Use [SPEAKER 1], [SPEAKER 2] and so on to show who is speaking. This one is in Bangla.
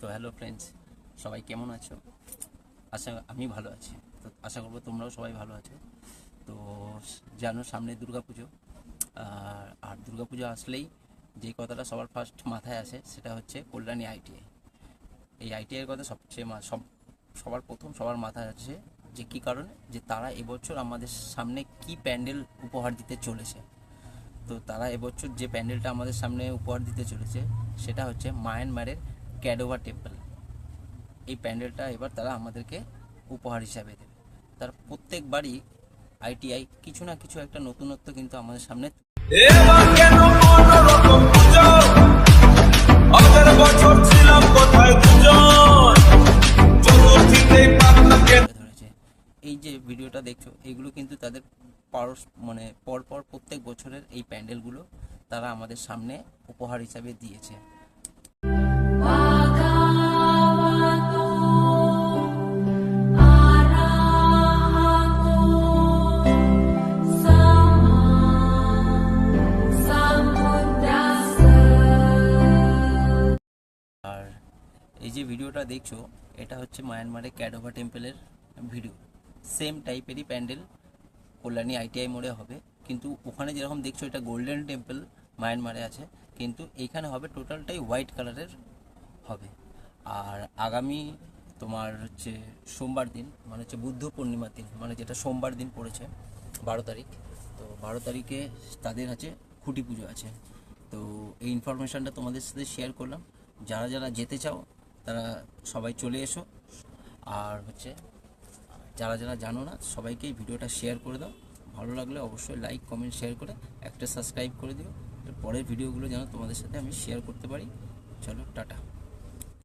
[SPEAKER 1] তো হ্যালো ফ্রেন্ডস সবাই কেমন আছো? আশা, আমি ভালো আছি। তো আশা করব তোমরাও সবাই ভালো আছো। তো জানো সামনে দুর্গাপুজো। আর আর দুর্গাপুজো আসলেই যে কথাটা সবার ফার্স্ট মাথায় আসে, সেটা হচ্ছে কল্যাণী আইটিআই এই আইটিআইয়ের কথা সবচেয়ে সব, সবার প্রথম, সবার মাথায় আছে যে কী কারণে? যে তারা এবছর আমাদের সামনে কি প্যান্ডেল উপহার দিতে চলেছে। তো তারা এবছর যে প্যান্ডেলটা আমাদের সামনে উপহার দিতে চলেছে, সেটা হচ্ছে মায়ানমারের ক্যাডোভা টেম্পল। এই প্যান্ডেলটা এবার তারা আমাদেরকে উপহার হিসাবে দেবে। তার প্রত্যেকবারই আইটিআই কিছু না কিছু একটা নতুনত্ব কিন্তু আমাদের সামনে এই যে ভিডিওটা দেখছ এইগুলো কিন্তু তাদের পারস মানে পরপর প্রত্যেক বছরের এই প্যান্ডেলগুলো তারা আমাদের সামনে উপহার হিসাবে দিয়েছে। এই যে ভিডিওটা দেখছ, এটা হচ্ছে মায়ানমারের ক্যাডোভা টেম্পলের ভিডিও সেম টাইপেরই প্যান্ডেল কল্যাণী আইটিআই মোড়ে হবে। কিন্তু ওখানে যেরকম দেখছ, এটা গোল্ডেন টেম্পল মায়ানমারে আছে। কিন্তু এইখানে হবে টোটালটাই হোয়াইট কালারের হবে। আর আগামী তোমার হচ্ছে সোমবার দিন মানে হচ্ছে বুদ্ধ পূর্ণিমার দিন মানে যেটা সোমবার দিন পড়েছে, বারো তারিখ। তো বারো তারিখে তাদের আছে খুঁটি পুজো আছে। তো এই ইনফরমেশনটা তোমাদের সাথে শেয়ার করলাম। যারা যারা যেতে চাও তারা সবাই চলে এসো। আর হচ্ছে, যারা যারা জানো না সবাইকেই ভিডিওটা শেয়ার করে দাও। ভালো লাগলে অবশ্যই লাইক কমেন্ট শেয়ার করে একটা সাবস্ক্রাইব করে দিও। পরের ভিডিওগুলো যেন তোমাদের সাথে আমি শেয়ার করতে পারি। চলো, টাটা।